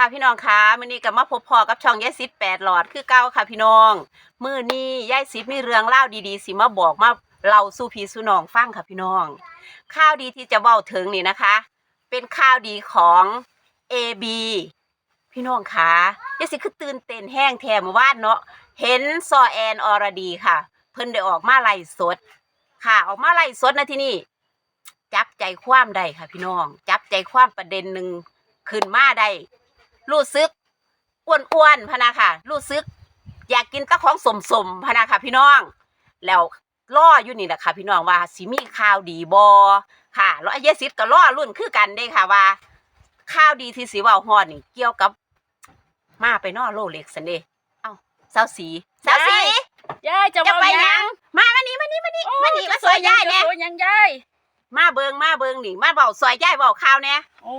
ค่ะพี่น้องคะมื้อนี้ก็มาพบพอกับช่องยายซิดแปดหลอดคือเก่าค่ะพี่น้องมื้อนี้ยายซิดมีเรื่องเล่าดีๆสิมาบอกมาเล่าสู่พี่สู่น้องฟังค่ะพี่น้องข่าวดีที่จะเว้าถึงนี่นะคะ เป็นข่าวดีของ AB พี่น้องคะยายซิดคือตื่นเต้นแห้งแทมื่านเนาะเห็นซอแอนอรดีค่ะ เพิ่นได้ออกมาไล่สด ค่ะออกมาไล่สดนะที่นี่ จับใจความได้ค่ะพี่น้อง จับใจความประเด็นหนึ่งขึ้นมาได้ รู้สึกอ้วนๆพะนะค่ะ รู้สึก อยากกินแตะของสมๆพะนะค่ะพี่น้อง แล้วล่ออยู่นี่แหละค่ะ พี่น้องว่าสิมีข่าวดีบอค่ะแล้วไอ้เยสิทธิ์ก็ล่อรุ่นคือกันเด้ค่ะว่าข่าวดีที่สิเว้าฮอดนี่ เกี่ยวกับมาไปนอโลเล็กซันเด้เอ้าสาวสีสาวสียายจะจะว่าไปหยัง มามานี่มานี่มานี่โอ้มานี่จะมาสวยยายจะเนี่ยสวยยังยาย มาเบิงมาเบิงนี่มาเบาซอยยายเบาข่าวเนี่ยโอ้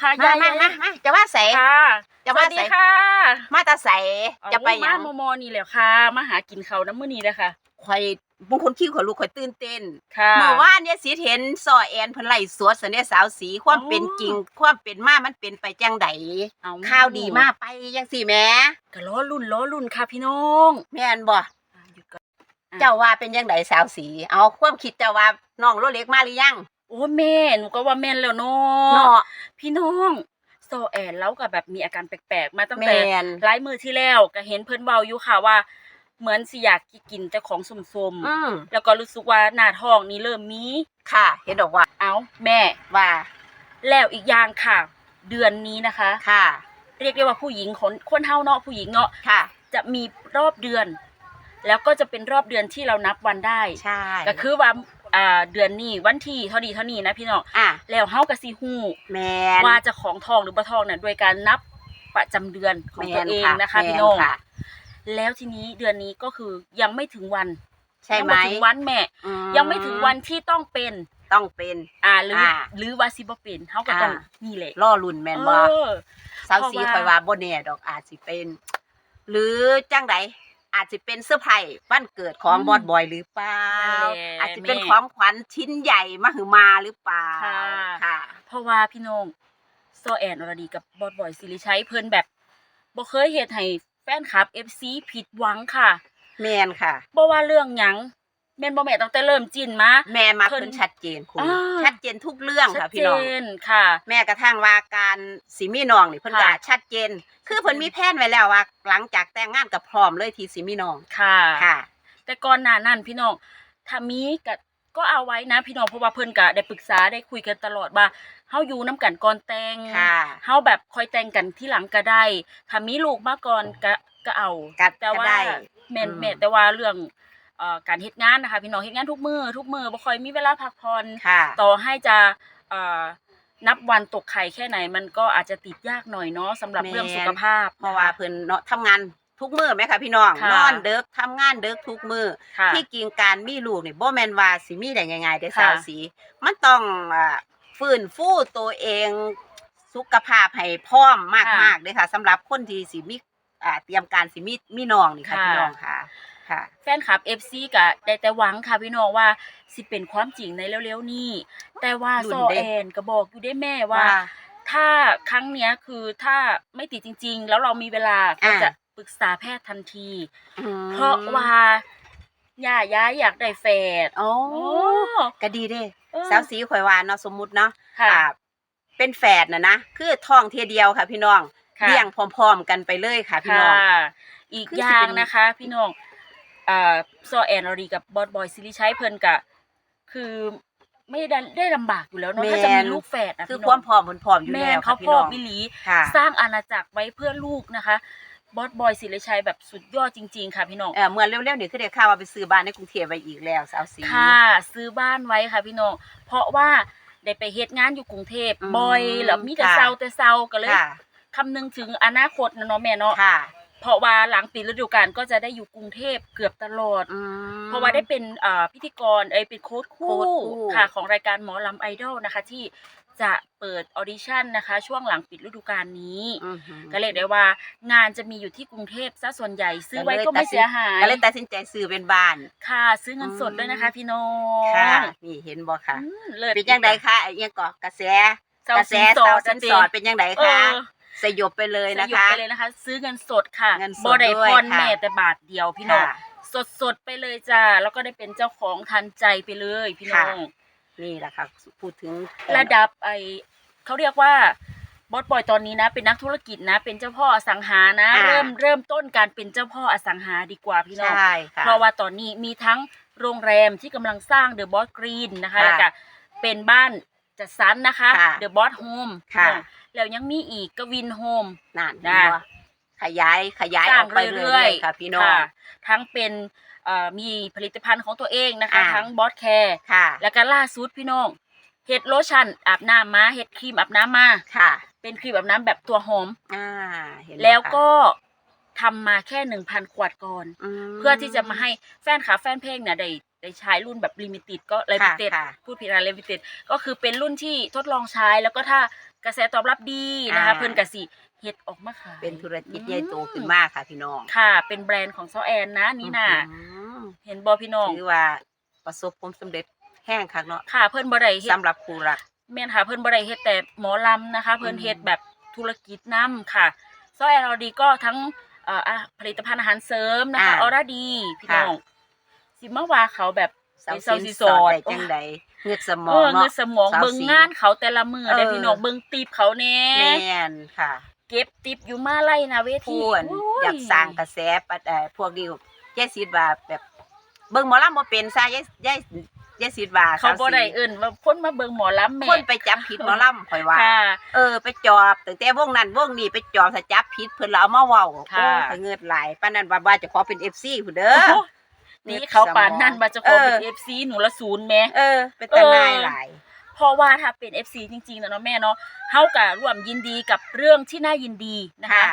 ค่ะมายายมามามาจะว่าใสค่ะจะสว่าวัสดีใสค่ะ มาแตาใสจะไปหมายังโมโมนี่แหละค่ะ มาหากินเขาวน้ำมื้อนี้เลยค่ะข่อยบางคนคิ้วข่อยลูกข่อยตื่นเต้นค่ะเมื่อวานเนี่ยสีเห็นซอแอนเพิ่นไล่สวดสันเนี่ยสาวสีความอ๋อเป็นจริง ความเป็นมามันเป็นไปจังไดเอข่าวดีมากไปจังสี่แหม่ก็ล้อรุ่นล้อรุ่นค่ะพี่น้องแม่นบ่อะหยุดก่อน เจ้าว่าเป็นจังไดสาวสี เอาความคิดเจ้าว่าน้องโลเล็กมาหรือยัง โอ้แม่หนูก็ว่าแม่นแล้วเนาเนาะะพี่น้องโซแอนแล้วกับแบบมีอาการแปลกๆ มาตั้งแต่แม่นหลายมือที่แล้วก็เห็นเพิ่นเบาอยู่ค่ะว่า เหมือนสิอยากกินแต่ของสมอืมๆแล้วก็รู้สึกว่าหน้าท้องนี่เริ่มมีค่ะ เห็นดอกว่าเอาแม่ ว่าแล้วอีกอย่างค่ะ เดือนนี้นะคะ ค่ะ เรียกได้ว่าผู้หญิงคนคนเท่าเนาะผู้หญิงเนาะค่ะ จะมีรอบเดือน แล้วก็จะเป็นรอบเดือนที่เรานับวันได้ใช่ก็คือว่าอ่าเดือนนี้วันที่เท่านี้เท่านี้นะพี่น้องอะแล้วเฮาก็สิฮู้แมนว่าจะของทองหรือบ่ทองเนี่ยโดยการนับประจำเดือนของตัวเองนะคะแม่พี่น้องค่ะแล้วทีนี้เดือนนี้ก็คือยังไม่ถึงวันใช่ไหมยังถึงวันแม่อืยังไม่ถึงวันที่ต้องเป็นต้องเป็น อ่าหรืออ่าหรือว่าสิบ่เป็นเฮาก็ต้องอ่านี่แหละล่อลุ่นแมนบ่เออสาวสีเพราะว่าคอยว่าบ่แน่ดอกอาจสิเป็น หรือจังใด อาจสิเป็นเสื้อร์ไผ่วันเกิดของอืมบอดบอยหรือเปล่า นั่นแหละอาจจะเป็นแม่ ของขวัญชิ้นใหญ่มาหือมาหรือเปล่าค่ะค่ะ เพราะว่าพี่น้องโซแอนอรดีกับบอดบอยสิริชัยเพิ่นแบบบ่เคยเฮ็ดให้แฟนคลับ FC ผิดหวังค่ะแมนค่ะ บ่ว่าเรื่องหยัง แม่นบ่แม่ตั้งแต่เริ่มจิ้นมา แม่มาเพิ่นเพิ่นชัดเจนคุณอ่า ชัดเจนทุกเรื่องชัค่ะดพี่เจน้อง นค่ะ แม้กระทั่งว่าการสิมีน้องนี่เพิ่นก็ค่ะ ชัดเจน คือเพิ่นมีแผนไว้แล้วว่า หลังจากแต่งงานกับพร้อมเลยที่สิมีน้องค่ะ ค่ะ แต่ก่อนหน้านั้นพี่น้องถ้ามีก็ก็เอาไว้นะพี่น้องเพราะว่าเพิ่นก็ได้ปรึกษาได้คุยกันตลอดว่าเฮาอยู่นํกันก่อนแต่งค่ะ เฮาแบบคอยแต่งกันที่หลังก็ได้ถ้ามีลูกมาก่อนก็ก็เอากัดแต่ก็ว่าได้แม่นอืม แม่นแต่ว่าเรื่อง เอ่อการเฮ็ดงานนะคะ พี่น้องเฮ็ดงานทุกมือทุกมือบ่ค่อยมีเวลาพักผ่อนค่ะ ต่อให้จะเอ่อนับวันตกไข่แค่ไหนมันก็อาจจะติดยากหน่อยเนาะสำหรับแม่น เรื่องสุขภาพเพราะว่าเพิ่นเนาะทำงานทุกมื้อไหมคะพี่น้องค่ะ นอนเดึกทำงานเดึกทุกมื้อค่ะ ที่กินการมีลูกนี่บ่แม่นว่าสิมีได้ง่ายๆเด้อค่ะ สาวสีมันต้องอ่าฟื้นฟูตัวเองสุขภาพให้พร้อมมากๆเด้อค่ะสำหรับคนที่สิมีอ่าเตรียมการสิมีมีน้องนี่ค่ะค่ะ พี่น้องค่ะ ค่ะ แฟนคลับ FC ก็ได้แต่หวังค่ะพี่น้องว่าสิเป็นความจริงในเร็วๆนี้ แต่ว่าลุ้โซนเด้ แอนก็บอกอยู่ได้แม่ว่า ว่า ถ้าครั้งเนี้ยคือถ้าไม่ติดจริง ๆ แล้วเรามีเวลาก็อ่า จะปรึกษาแพทย์ทันที อืมเพราะว่าย่าย้ายอยากได้แฟดโอ้โอ้ก็ดีเด้เออสาวสีข่อยว่าเนาะสมมุติเนาะค่ะ อ่าเป็นแฝดน่ะนะคือท้องเทียเดียวค่ะพี่น้องค่ะ เลี้ยงพร้อม ๆ กันไปเลยค่ะพี่น้อง ค่ะ อีกคืออสิย่าเป็งนนะคะ พี่น้อง อ่าโซแอนอรีกับบอสบอยซิริชัยเพิ่นกะ คือไม่ได้ได้ลำบากอยู่แล้วเนาะถ้าจะมีลูกแฝดนะคือพี่คน้วาองมพร้อมเพิ่นพร้อมอยู่แม่แล้วเขาค่ะพี่พ่อน้องบิลีค่ะสร้างอาณาจักรไว้เพื่อลูกนะคะบอสบอยซิริชัยแบบสุดยอดจริง ๆ ค่ะพี่น้อง เออเมื่อเร็วๆนี่คือได้ข่าวว่าไปซื้อบ้านในกรุงเทพไว้อีกแล้วสาวสี ค่ะซื้อบ้านไว้ค่ะพี่น้องเพราะว่าได้ไปเฮ็ดงานอยู่กรุงเทพอืมบ่อยแล้วมีแต่ค่ะ เซาแต่เซาก็เลยค่ะคำนึงถึงอนาคตนะเนาะแม่เนาะค่ะ เพราะว่าหลังปิดฤดูกาลก็จะได้อยู่กรุงเทพเกือบตลอดอืมเพราะว่าได้เป็นเอ่อพิธีกรเอ้ยเป็นโค้ชโค้คู่ชคู่ค่ะของรายการหมอลำไอดอลนะคะที่จะเปิดออดิชั่นนะคะ ช่วงหลังปิดฤดูกาลนี้อือหือก็เลยกได้ว่า งานจะมีอยู่ที่กรุงเทพซะส่วนใหญ่ซื้อไว้ก็เลยก็ไม่ตัดสินเสียหายก็เลยตัดสินใจซื้อเป็นบ้าน ค่ะ ซื้อเงินสดด้วยนะคะพี่น้องค่ะนี่เห็นบ่ค่ะอืมเลิศเป็นยังไงคะไอ้ยังก่อกระแสเซากระแสสินสอสาวดสินจริสงอดเป็นยังไงเอคะอ สยบไปเลยสนะยบคะ ไปเลยนะคะ ซื้อเงินสดค่ะเงินสดบ่ได้ด้วยพรค่ะ แม่แต่บาทเดียวพี่น้องค่ะสดสดๆไปเลยจ้าแล้วก็ได้เป็นเจ้าของทันใจไปเลยพี่น้องนี่แหละค่ะพูดถึง ระดับไอเขาเรียกว่าบอสบอยตอนนี้นะ เป็นนักธุรกิจนะ เป็นเจ้าพ่ออสังหานะอ่า เริ่มเริ่มต้นการเป็นเจ้าพ่ออสังหาดีกว่าพี่น้อง ใช่ค่ะ เพราะว่าตอนนี้มีทั้งโรงแรมที่กำลังสร้างเดอะบอสกรีนนะคะค่ะแล้วก็เป็นบ้านจัดสรรนะคะค่ะเดอะบอสโฮมค่ะ แล้วยังมีอีกกวินโฮม นั่นนะเห็นบ่ขยายขยายสร้าองอกไปเรื่อยๆค่ะพี่น้องค่ะทั้งเป็นเอ่อมีผลิตภัณฑ์ของตัวเองนะคะอ่าทั้งบอสแคร์ค่ะแล้วก็ล่าสุดพี่น้องเห็ดโลชั่นอาบน้ำมาเห็ดครีมอาบน้ำมาค่ะ เป็นครีมอาบน้ำแบบตัวหอมอ่าเห็นไหมแล้วคะก็ทำมาแค่หนึ่งพันขวดก่อนมเพื่อที่จะมาให้แฟนขาแฟนเพลงเนี่ยได้ ได้ใช้รุ่นแบบลิมิเต็ดก็ลิมิเต็ดค่ะพูดผิดนะลิมิเต็ดก็คือเป็นรุ่นที่ทดลองใช้แล้วก็ถ้ากระแสตอบรับดีนะคะอ่า เพิ่นกะสิเฮ็ดออกมาขายเป็นธุรกิจอืมใหญ่โตขึ้นมากค่ะพี่น้องค่ะ เป็นแบรนด์ของซอแอนนะนี่น่ะอืมเห็นบอพี่น้องถือว่าประสบความสำเร็จแห้งคักเนาะค่ะเพิ่นบ่ได้เฮ็ด สำหรับคู่รัก แม่นค่ะเพิ่นบ่ได้เฮ็ดแต่หมอลำนะคะ เพิ่นอืมเฮ็ดแบบธุรกิจนํค่ะซอแอนอดีก็ทั้งเอ่ออะผลิตภัณฑ์อาหารเสริมนะคะออร่าดีพี่น้อง สิมาว่าเขาแบบสาวเศร้าสิสินสสออดดได้จังใดเงือกสมเอองอเงิเนาะนสมองสาวเบิ่งสีงานเขาแต่ละมือได้เออพี่น้องเบิ่งติปเขาแน่แม่นค่ะ เก็บติปอยู่มาไล่นะเวทีพูนโอยากสร้างกระแสปัดเอ่อพวกนี้ยายสิทธิ์ว่าแบบ เบิ่งหมอลำบ่เป็นซะยายยายยายสิทธิ์ว่าเขาบ่ได้สวศรีเอิ้นว่าคนมาเบิ่งหมอลำแม่คนไปจับผิดหมอลำข่อยว่าค่ะเออไปจอบตั้งแต่วงนั้นวงนี้ไปจอบถ้าจับผิดเพิ่นแล้วเอามาเว้าค่ะโอ้ยเงิดหลายปานนั้นว่าว่าจะขอเป็น FC พุ่นเด้อโอ้โห นี่เขาปานนั่นว่าเจะขอเป็นเออ FC หนูละศูนย์แหม่เออ เป็นตาเออนายหลายเพราะว่าถ้าเป็น FC จริงๆนะเนาะแม่เนาะเฮาก็ร่วมยินดีกับเรื่องที่น่ายินดีนะคะ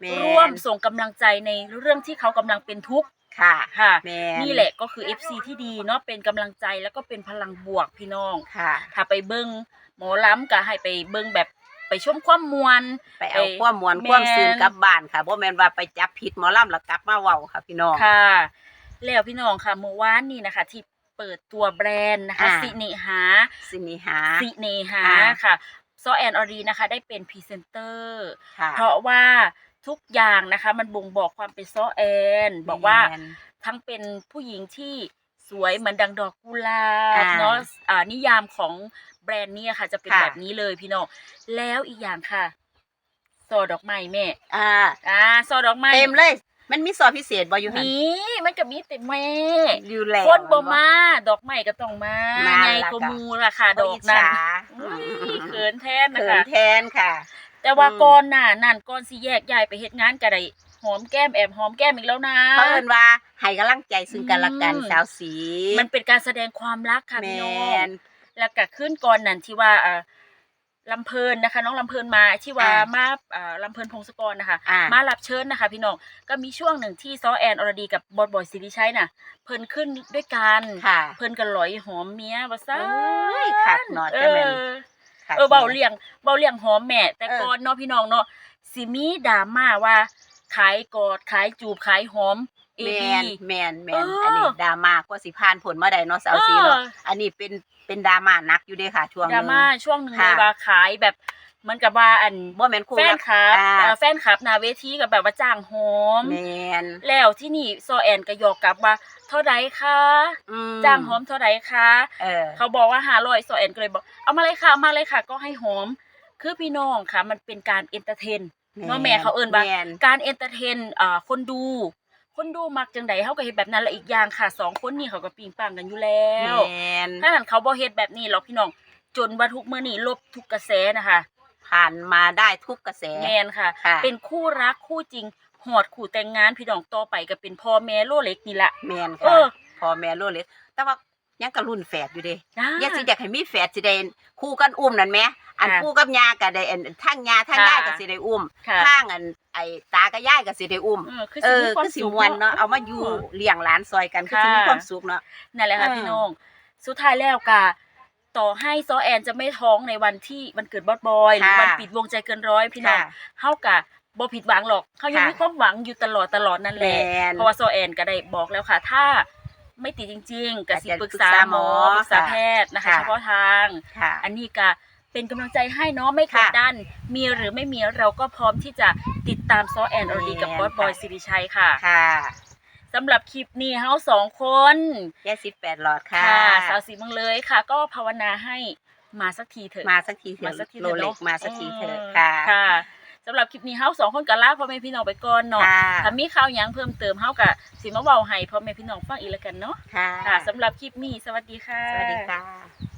แม่ร่วมส่งกำลังใจในเรื่องที่เขากำลังเป็นทุกข์ค่ะค่ะแม่นี่แหละก็คือ FC ที่ดีเนาะเป็นกำลังใจแล้วก็เป็นพลังบวกพี่น้องค่ะ ถ้าไปเบิ่งหมอล้ำก็ให้ไปเบิ่งแบบไปชมความมวลไปเอาไปความมวลแม่นความซื่นกลับบ้านค่ะบ่แม่นว่าไปจับผิดหมอลำแล้วกลับมาเว้าค่ะพี่น้องค่ะ แล้วพี่น้องค่ะเมื่อวานนี่นะคะ ที่เปิดตัวแบรนด์นะคะอ่า สิเนหาสินิหา สิเนหาอ่า ค่ะซอแอนอรีนะคะ ได้เป็นพรีเซนเตอร์ ค่ะเพราะว่าทุกอย่างนะคะ มันบ่งบอกความเป็นซอแอน บอกว่า แม่นทั้งเป็นผู้หญิงที่สวยเหมือนดังดอกกุหลาบอ่าเนาะอ่านิยามของแบรนด์เนี้ค่ะ จะเป็นค่ะ แบบนี้เลยพี่น้องแล้วอีกอย่างค่ะซอดอกไม้แม่อ่าอ่าซอดอกไม้เต็มเลย มันมีสอบพิเศษบ่อยู่หั่นมีมันก็มีเต็มแม่อยู่แล้วคนบ่มา ดอกไม้ก็ต้องมานั่นไงล่ะก็ค่ะมูราคาดบ่อกอิจนั้นฉาอุ้ยเขินแทนนะเขินคะแทนค่ะ แต่ว่าอืมก่อนหน้านั่นก่อนสิแยกย้ายไปเฮ็ดงานก็ได้หอมแก้มแอบหอมแก้มอีกแล้วนะเพราะเอิ้นว่าให้กำลังใจซึ่งกันและกันอืมสาวสี มันเป็นการแสดงความรักค่ะแมพี่น้องนแล้วก็ขึ้นก่อนนั่นที่ว่าเอ่อ ลำเพลินนะคะ น้องลำเพลินมาที่ว่าอ่ามาเอ่อลำเพลินพงศกรนะคะ อ่า มารับเชิญนะคะ พี่น้องก็มีช่วงหนึ่งที่ซอแอนอรดีกับบอดบอยสิริชัยน่ะ เพิ่นขึ้นด้วยกันค่ะเพิ่นก็หลอยหอมเมียว่าซ่าเอ้ยคักเนาะเอแต่แม่นอค่ะเออเบาเลี้ยงเบาเลี้ยงหอมแม่ แต่เออ ก่อนเนาะพี่น้องเนาะสิมีดราม่าว่า ขายกอดขายจูบขายหอม เอแมบี นแมนแมเอนออั อันนี้ดราม่ากว่าสิผ่านผลมาได้เนาะสาวสีเอเนาะออันนี้เป็นเป็นดราม่าหนักอยู่เด้ค่ะ ช่วงหดรานึงม่าช่วงหนึ่งเลยค่ะว่าขายแบบเหมือนกับว่าอันบ่แม่นคู่แฟนรักคลับอ่าเอ่อแฟนคลับหนาเวทีกับแบบว่าจ้างหอมแมนแล้วที่นี่โซแอนก็หยอกกลับว่า เท่าไรคะอืจ้างหอมเท่าไรคะ เออ เขาบอกว่าหาร้อยโซแอนก็เลยบอกเอามาเลยค่ะเอามาเลยค่ะ ก็ให้หอมคือพี่น้องค่ะ มันเป็นการเอนเตอร์เทน เนาะแม่เขาเอิ้นว่าแม่นการเอนเตอร์เทนอ่าคนดู คนดูมักจังใดเขาก็เฮ็ดแบบนั้นและอีกอย่างค่ะสองคนนี่เขาก็ปิงปังกันอยู่แล้วแมนถ้านั้นเขาบ่เฮ็ดแบบนี้หรอกพี่น้องจนว่าทุกมื้อนี้ลบทุกกระแสนะคะ ผ่านมาได้ทุกกระแสแมนค่ะค่ะเป็นคู่รักคู่จริงหอดคู่แต่งงานพี่น้องต่อไปก็เป็นพ่อแม่โลเล็กนี่แหละแมนเอค่ะอพอแม่รู้เลยแต่ว่า ยังกระรุ่นแฝดอยู่เด้นะอยากสิอยากให้มีแฝดสิได้คู่กันอุ้มนั่นแหมอันค่ะคู่กับยาก็ได้อันทั้งยาทั้งค่ะ ยายก็สิได้อุ้มค่ะ ข้างอันไอ้ตากับยายก็สิได้อุ้ม เออคือเอสิอมีความคือสิสุขมวนเนาะเอามาอยู่เลี้ยงหลานซอยกันคือสิมีค่ะความสุขเนาะ นั่นแหละค่ะเออ พี่น้อง สุดท้ายแล้วกะต่อให้ซอแอนจะไม่ท้องในวันที่วันเกิดบอสบอยหรือค่ะวันปิดวงใจเกินร้อยพี่น้อง ค่ะ เฮากะบ่ผิดหวังหรอกเขายังค่ะ มีความหวังอยู่ตลอดตลอดนั่นแหแมละ น เพราะว่าซอแอนก็ได้บอกแล้วค่ะ ถ้า ไม่ติดจริงๆก็สิอาจจะปรึกษาปรึกษาหมอหมอปรึกษาค่ะแพทย์นะคะค่ะเฉพาะทางค่ะอันนี้ก็เป็นกำลังใจให้เนาะไม่กดค่ะดันมีหรือไม่มีเราก็พร้อมที่จะติดตามซอแอนอรดีกับบอสบอยสิริชัยค่ะค่ะสำหรับคลิปนี้เฮาสองคนยายสิบแปดหลอดค่ะค่ะสาวสีเมืองเลยค่ะ ก็ภาวนาให้มาสักทีเถอะมาสักทีเถมาอะสักทีโรเถอะเล็เนาะกมาสักทีเถอะอืมค่ะค่ะ สำหรับคลิปนี้เฮาสองคนกันลาพ่อแม่พี่น้องไปก่อนเนาะค่ะถ้ามีข่าวหยังเพิ่มเติมเฮากะสิมาเว้าให้พ่อแม่พี่น้องฟังอีกแล้วกันเนาะค่ะค่ะสำหรับคลิปนี้สวัสดีค่ะ สวัสดีค่ะ